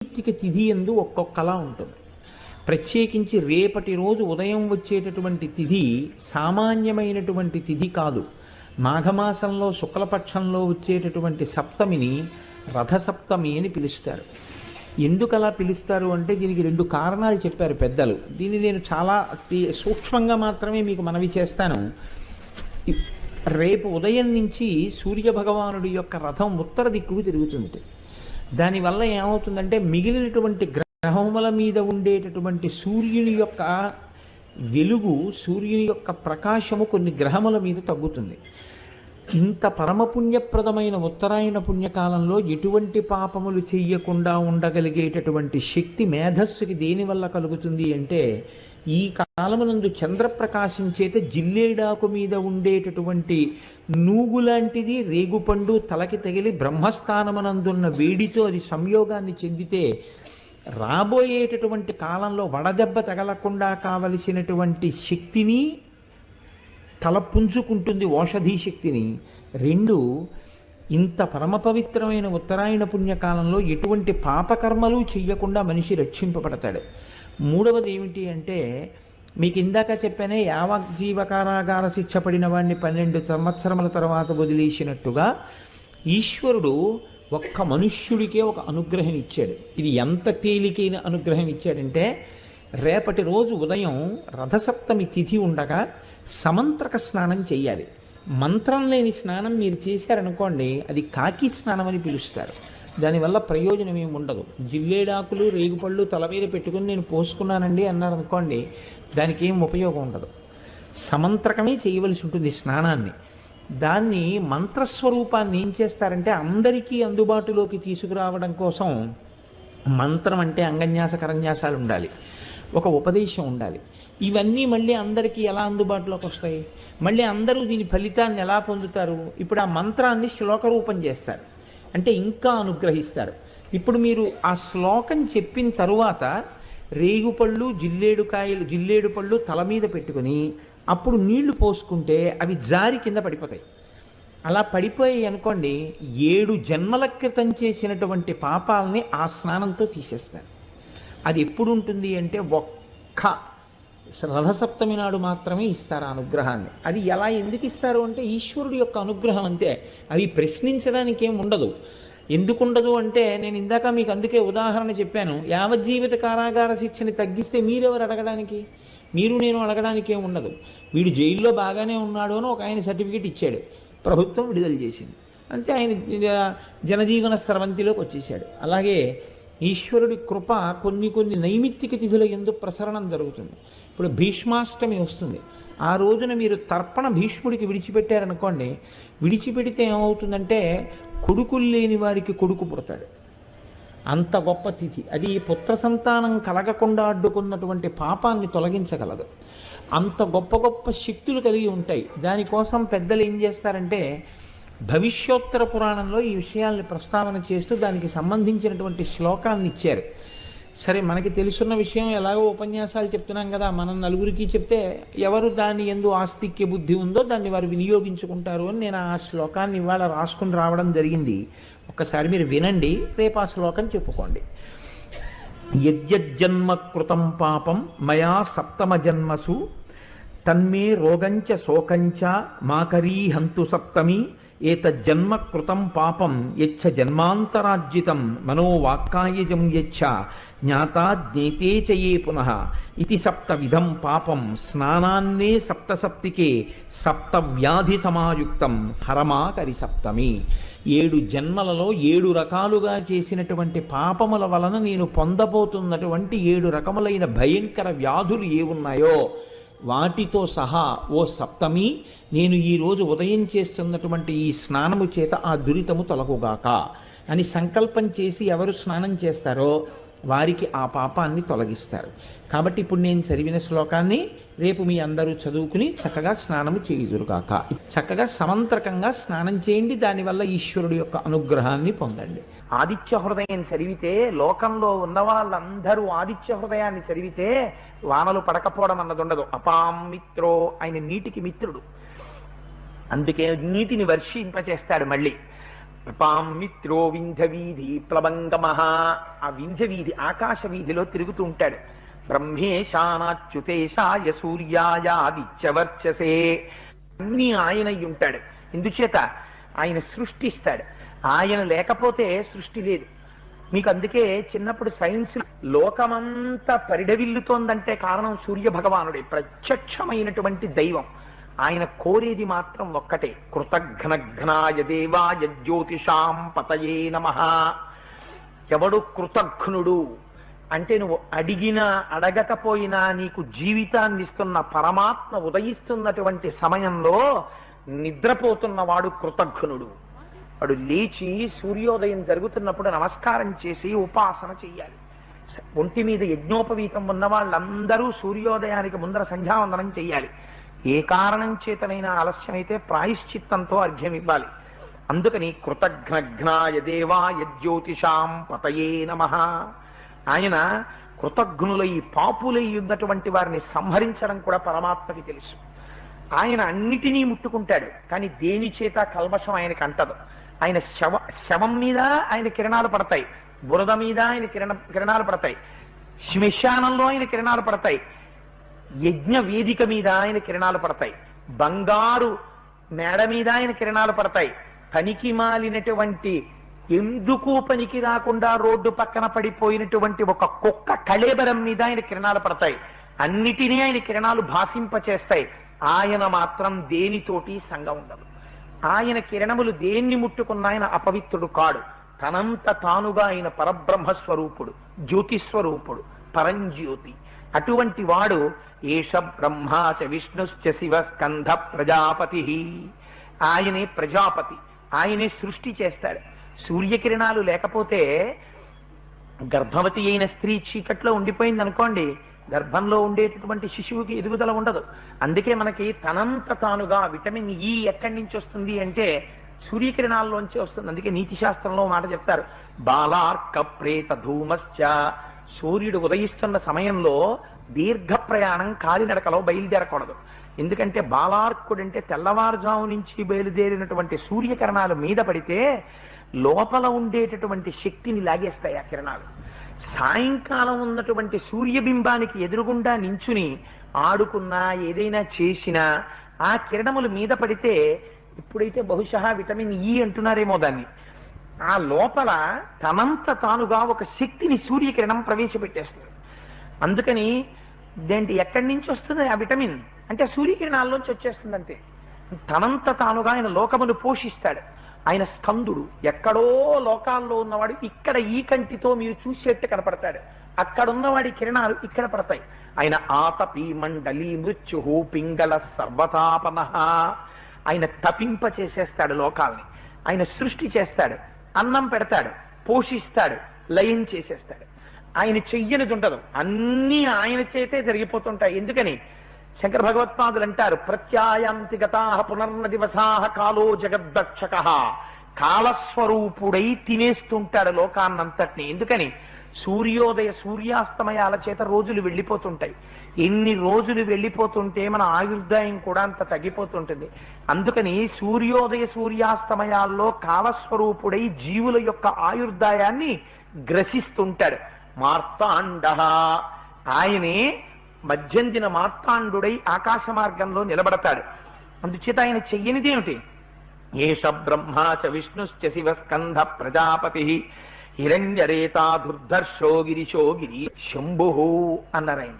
నైమిత్తిక తిథి ఎందు ఒక్కొక్కలా ఉంటుంది. ప్రత్యేకించి రేపటి రోజు ఉదయం వచ్చేటటువంటి తిథి సామాన్యమైనటువంటి తిథి కాదు. మాఘమాసంలో శుక్లపక్షంలో వచ్చేటటువంటి సప్తమిని రథసప్తమి అని పిలుస్తారు. ఎందుకు అలా పిలుస్తారు అంటే దీనికి రెండు కారణాలు చెప్పారు పెద్దలు. దీన్ని నేను చాలా అతి సూక్ష్మంగా మాత్రమే మీకు మనవి చేస్తాను. రేపు ఉదయం నుంచి సూర్య భగవానుడి యొక్క రథం ఉత్తర దిక్కుకు తిరుగుతుంది. దానివల్ల ఏమవుతుందంటే మిగిలినటువంటి గ్రహముల మీద ఉండేటటువంటి సూర్యుని యొక్క వెలుగు సూర్యుని యొక్క ప్రకాశము కొన్ని గ్రహముల మీద తగ్గుతుంది. ఇంత పరమపుణ్యప్రదమైన ఉత్తరాయణ పుణ్యకాలంలో ఎటువంటి పాపములు చెయ్యకుండా ఉండగలిగేటటువంటి శక్తి మేధస్సుకి దేనివల్ల కలుగుతుంది అంటే ఈ కాలమునందు చంద్రప్రకాశం చేత జిల్లేడాకు మీద ఉండేటటువంటి నూగు లాంటిది రేగుపండు తలకి తగిలి బ్రహ్మస్థానమునందున్న వేడితో అది సంయోగాన్ని చెందితే రాబోయేటటువంటి కాలంలో వడదెబ్బ తగలకుండా కావలసినటువంటి శక్తిని తల పుంజుకుంటుంది ఓషధీ శక్తిని. రెండు ఇంత పరమ పవిత్రమైన ఉత్తరాయణ పుణ్యకాలంలో ఎటువంటి పాపకర్మలు చెయ్యకుండా మనిషి రక్షింపబడతాడు. మూడవది ఏమిటి అంటే మీకు ఇందాక చెప్పానే యావజ్జీవ కారాగార శిక్ష పడిన వాడిని పన్నెండు సంవత్సరముల తర్వాత వదిలేసినట్టుగా ఈశ్వరుడు ఒక్క మనుష్యుడికే ఒక అనుగ్రహం ఇచ్చాడు. ఇది ఎంత తేలికైన అనుగ్రహం ఇచ్చాడంటే రేపటి రోజు ఉదయం రథసప్తమి తిథి ఉండగా సమంత్రక స్నానం చేయాలి మంత్రం లేని స్నానం మీరు చేశారనుకోండి అది కాకి స్నానం అని పిలుస్తారు. దానివల్ల ప్రయోజనం ఏమి ఉండదు. జిల్లేడాకులు రేగుపళ్ళు తల మీద పెట్టుకుని నేను పోసుకున్నానండి అన్నారు అనుకోండి దానికి ఏం ఉపయోగం ఉండదు. సమంత్రకమే చేయవలసి ఉంటుంది స్నానాన్ని. దాన్ని మంత్రస్వరూపాన్ని ఏం చేస్తారంటే అందరికీ అందుబాటులోకి తీసుకురావడం కోసం మంత్రం అంటే అంగన్యాస కరన్యాసాలు ఉండాలి. ఒక ఉపదేశం ఉండాలి. ఇవన్నీ మళ్ళీ అందరికీ ఎలా అందుబాటులోకి వస్తాయి? మళ్ళీ అందరూ దీని ఫలితాన్ని ఎలా పొందుతారు? ఇప్పుడు ఆ మంత్రాన్ని శ్లోక రూపం చేస్తారు. అంటే ఇంకా అనుగ్రహిస్తారు. ఇప్పుడు మీరు ఆ శ్లోకం చెప్పిన తరువాత రేగుపళ్ళు జిల్లేడు కాయలు జిల్లేడు పళ్ళు తల మీద పెట్టుకొని అప్పుడు నీళ్ళు పోసుకుంటే అవి జారి కింద పడిపోతాయి. అలా పడిపోయి అనుకోండి ఏడు జన్మల క్రితం చేసినటువంటి పాపాలని ఆ స్నానంతో తీసేస్తారు. అది ఎప్పుడు ఉంటుంది అంటే ఒక్క రథసప్తమి నాడు మాత్రమే ఇస్తారు ఆ అనుగ్రహాన్ని? అది ఎలా ఎందుకు ఇస్తారు అంటే ఈశ్వరుడు యొక్క అనుగ్రహం అంతే. అవి ప్రశ్నించడానికి ఏం ఉండదు. ఎందుకు ఉండదు అంటే నేను ఇందాక మీకు అందుకే ఉదాహరణ చెప్పాను. యావజ్జీవిత కారాగార శిక్షని తగ్గిస్తే మీరెవరు అడగడానికి? మీరు నేను అడగడానికి ఏం ఉండదు. వీడు జైల్లో బాగానే ఉన్నాడు అని ఒక ఆయన సర్టిఫికేట్ ఇచ్చాడు. ప్రభుత్వం విడుదల చేసింది. అంతే ఆయన జనజీవన స్రవంతిలోకి వచ్చేసాడు. అలాగే ఈశ్వరుడి కృప కొన్ని కొన్ని నైమిత్తిక తిథుల ఎందు ప్రసరణం జరుగుతుంది. ఇప్పుడు భీష్మాష్టమి వస్తుంది. ఆ రోజున మీరు తర్పణ భీష్ముడికి విడిచిపెట్టారనుకోండి విడిచిపెడితే ఏమవుతుందంటే కొడుకులు లేని వారికి కొడుకు పుడతాడు. అంత గొప్ప తిథి. అది పుత్ర సంతానం కలగకుండా అడ్డుకున్నటువంటి పాపాన్ని తొలగించగలదు. అంత గొప్ప గొప్ప శక్తులు కలిగి ఉంటాయి. దానికోసం పెద్దలు ఏం చేస్తారంటే భవిష్యోత్తర పురాణంలో ఈ విషయాల్ని ప్రస్తావన చేస్తూ దానికి సంబంధించినటువంటి శ్లోకాన్ని ఇచ్చారు. సరే మనకి తెలుసున్న విషయం ఎలాగో ఉపన్యాసాలు చెప్తున్నాం కదా మనం నలుగురికి చెప్తే ఎవరు దాని ఎందు ఆస్తిక్య బుద్ధి ఉందో దాన్ని వారు వినియోగించుకుంటారు అని నేను ఆ శ్లోకాన్ని ఇవాళ రాసుకుని రావడం జరిగింది. ఒక్కసారి మీరు వినండి రేపు ఆ శ్లోకం చెప్పుకోండి. యజ్జన్మ కృతం పాపం మయా సప్తమ జన్మసు తన్మే రోగంచ శోకంచ మాకరీ హంతు సప్తమి ఏతజ్జన్మ కృతం పాపం యచ్చ జన్మాంతరార్జితం మనోవాక్కాయజం యచ్చ జ్ఞాతా జ్ఞేతే చయే పునః ఇది సప్తవిధం పాపం స్నానాన్నే సప్తసప్తికే సప్త వ్యాధి సమాయుక్తం హరమాకరి సప్తమి. ఏడు జన్మలలో ఏడు రకాలుగా చేసినటువంటి పాపముల వలన నేను పొందబోతున్నటువంటి ఏడు రకములైన భయంకర వ్యాధులు ఏ ఉన్నాయో? వాటితో సహా ఓ సప్తమి నేను ఈరోజు ఉదయం చేస్తున్నటువంటి ఈ స్నానము చేత ఆ దురితము తొలగుగాక. అని సంకల్పం చేసి ఎవరు స్నానం చేస్తారో వారికి ఆ పాపాన్ని తొలగిస్తారు. కాబట్టి ఇప్పుడు నేను చదివిన శ్లోకాన్ని రేపు మీ అందరూ చదువుకుని చక్కగా స్నానము చేయుదురుగాక. చక్కగా సమంత్రకంగా స్నానం చేయండి దానివల్ల ఈశ్వరుడు యొక్క అనుగ్రహాన్ని పొందండి. ఆదిత్య హృదయం చదివితే లోకంలో ఉన్న వాళ్ళందరూ ఆదిత్య హృదయాన్ని చదివితే వానలు పడకపోవడం అన్నది ఉండదు. అపాం మిత్రో ఆయన నీటికి మిత్రుడు. అందుకే నీటిని వర్షింపచేస్తాడు మళ్ళీ. నృపాం మిత్రో వింధ్య వీధి ప్లవంగమహ ఆ వింధ్య వీధి ఆకాశ వీధిలో తిరుగుతూ ఉంటాడు. బ్రహ్మేశానాచ్యుతేశాయ సూర్యాయాదిత్యవర్చసే అన్ని ఆయన ఉంటాడు. ఇందుచేత ఆయన సృష్టిస్తాడు. ఆయన లేకపోతే సృష్టి లేదు. మీకు అందుకే చిన్నప్పుడు సైన్స్ లోకమంతా పరిడవిల్లుతోందంటే కారణం సూర్య భగవానుడే ప్రత్యక్షమైనటువంటి దైవం. ఆయన కోరేది మాత్రం ఒక్కటే. కృతఘ్నఘ్నాయ దేవాయ జ్యోతిషాం పతయే నమ. ఎవడు కృతఘ్నుడు అంటే నువ్వు అడిగినా అడగకపోయినా నీకు జీవితాన్ని ఇస్తున్న పరమాత్మ ఉదయిస్తున్నటువంటి సమయంలో నిద్రపోతున్నవాడు కృతఘ్నుడు. వాడు లేచి సూర్యోదయం జరుగుతున్నప్పుడు నమస్కారం చేసి ఉపాసన చెయ్యాలి. ఒంటి మీద యజ్ఞోపవీతం ఉన్న వాళ్ళందరూ సూర్యోదయానికి ముందర సంధ్యావందనం చెయ్యాలి. ఏ కారణం చేతనైనా ఆలస్యమైతే ప్రాయశ్చిత్తంతో అర్ఘ్యం ఇవ్వాలి అందుకని కృతఘ్నఘ్నాయ దేవాయ జ్యోతిషాం పతయే నమ. ఆయన కృతఘ్నులై పాపులై ఉన్నటువంటి వారిని సంహరించడం కూడా పరమాత్మకి తెలుసు. ఆయన అన్నిటినీ ముట్టుకుంటాడు కానీ దేని చేత కల్మషం ఆయనకి అంటదు. ఆయన శవ శవం మీద ఆయన కిరణాలు పడతాయి బురద మీద ఆయన కిరణ కిరణాలు పడతాయి. శ్మశానంలో ఆయన కిరణాలు పడతాయి. యజ్ఞ వేదిక మీద ఆయన కిరణాలు పడతాయి. బంగారు మేడ మీద ఆయన కిరణాలు పడతాయి. పనికి మాలినటువంటి ఎందుకు పనికి రాకుండా రోడ్డు పక్కన పడిపోయినటువంటి ఒక కుక్క కళేబరం మీద ఆయన కిరణాలు పడతాయి. అన్నిటినీ ఆయన కిరణాలు భాషింపచేస్తాయి. ఆయన మాత్రం దేనితోటి సంగం ఉండదు. ఆయన కిరణములు దేన్ని ముట్టుకున్న ఆయన అపవిత్రుడు కాడు. తనంత తానుగా ఆయన పరబ్రహ్మ స్వరూపుడు జ్యోతిస్వరూపుడు పరంజ్యోతి. అటువంటి వాడు ఏష బ్రహ్మాచ విష్ణుశ్చ శివ స్కంధ ప్రజాపతి. ఆయనే ప్రజాపతి. ఆయనే సృష్టి చేస్తాడు. సూర్యకిరణాలు లేకపోతే గర్భవతి అయిన స్త్రీ చీకట్లో ఉండిపోయింది అనుకోండి గర్భంలో ఉండేటటువంటి శిశువుకి ఎదుగుదల ఉండదు. అందుకే మనకి తనంత తానుగా విటమిన్ ఈ ఎక్కడి నుంచి వస్తుంది అంటే సూర్యకిరణాల్లోంచి వస్తుంది. అందుకే నీతి శాస్త్రంలో మాట చెప్తారు. బాలార్క ప్రేత ధూమశ్చ. సూర్యుడు ఉదయిస్తున్న సమయంలో దీర్ఘ ప్రయాణం కాలినడకలో బయలుదేరకూడదు. ఎందుకంటే బాలార్కుడు అంటే తెల్లవారుజాము నుంచి బయలుదేరినటువంటి సూర్యకిరణాలు మీద పడితే లోపల ఉండేటటువంటి శక్తిని లాగేస్తాయి ఆ కిరణాలు. సాయంకాలం ఉన్నటువంటి సూర్యబింబానికి ఎదురుగుండా నించుని ఆడుకున్నా ఏదైనా చేసినా ఆ కిరణములు మీద పడితే ఇప్పుడైతే బహుశా విటమిన్ ఈ అంటున్నారేమో దాన్ని. ఆ లోపల తనంత తానుగా ఒక శక్తిని సూర్యకిరణం ప్రవేశపెట్టేస్తుంది. అందుకని దేంటి ఎక్కడి నుంచి వస్తుంది? ఆ విటమిన్. అంటే సూర్యకిరణాల్లోంచి వచ్చేస్తుంది అంతే తనంత తానుగా ఆయన లోకమును పోషిస్తాడు. ఆయన స్కందుడు. ఎక్కడో లోకాల్లో ఉన్నవాడు ఇక్కడ ఈ కంటితో మీరు చూసేట్టు కనపడతాడు. అక్కడున్నవాడి కిరణాలు ఇక్కడ పడతాయి. ఆయన ఆతపి మండలి మృత్యు పింగళ సర్వతాపన ఆయన తపింప చేసేస్తాడు లోకాల్ని. ఆయన సృష్టి చేస్తాడు. అన్నం పెడతాడు పోషిస్తాడు లయం చేసేస్తాడు. ఆయన చెయ్యనిది ఉండదు. అన్నీ ఆయన చేతే జరిగిపోతుంటాయి. ఎందుకని? శంకర భగవత్పాదులు అంటారు ప్రత్యాయాంతి గతా పునర్న దివసాహ కాలో జగద్దక్షక కాలస్వరూపుడై తినేస్తుంటాడు లోకాన్నంతటిని. ఎందుకని? సూర్యోదయ సూర్యాస్తమయాల చేత రోజులు వెళ్ళిపోతుంటాయి. ఎన్ని రోజులు వెళ్ళిపోతుంటే మన ఆయుర్దాయం కూడా అంత తగ్గిపోతుంటుంది. అందుకని సూర్యోదయ సూర్యాస్తమయాల్లో కాలస్వరూపుడై జీవుల యొక్క ఆయుర్దాయాన్ని గ్రసిస్తుంటాడు. మార్తాండ. ఆయనే మధ్యందిన మార్తాండుడై ఆకాశ మార్గంలో నిలబడతాడు. అందుచేత ఆయన చెయ్యనిదేమిటి ఏష బ్రహ్మా చ విష్ణుశ్చ శివ స్కంధ ప్రజాపతి హిరణ్యరేతా దుర్ధర్షో గిరిశో గిరి శంభు అన్నారు ఆయన.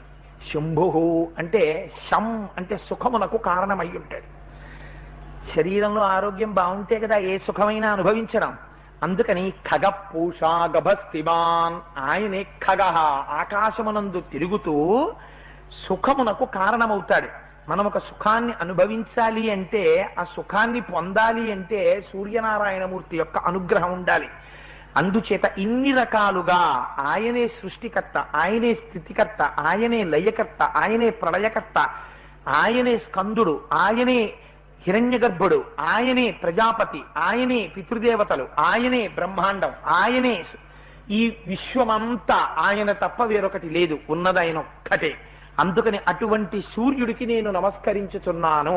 శంభు అంటే శం అంటే సుఖమునకు కారణమై ఉంటాడు. శరీరంలో ఆరోగ్యం బాగుంటే కదా ఏ సుఖమైనా అనుభవించడం. అందుకని ఖగ పూషా గభస్తిమాన్ ఆయనే ఖగ ఆకాశమునందు తిరుగుతూ సుఖమునకు కారణమవుతాడు. మనం ఒక సుఖాన్ని అనుభవించాలి అంటే ఆ సుఖాన్ని పొందాలి అంటే సూర్యనారాయణమూర్తి యొక్క అనుగ్రహం ఉండాలి. అందుచేత ఇన్ని రకాలుగా ఆయనే సృష్టికర్త ఆయనే స్థితికర్త ఆయనే లయకర్త ఆయనే ప్రళయకర్త ఆయనే స్కందుడు ఆయనే హిరణ్యగర్భుడు ఆయనే ప్రజాపతి ఆయనే పితృదేవతలు ఆయనే బ్రహ్మాండం ఆయనే ఈ విశ్వమంతా ఆయన తప్ప వేరొకటి లేదు ఉన్నదైన ఒక్కటే అందుకని అటువంటి సూర్యుడికి నేను నమస్కరించుచున్నాను.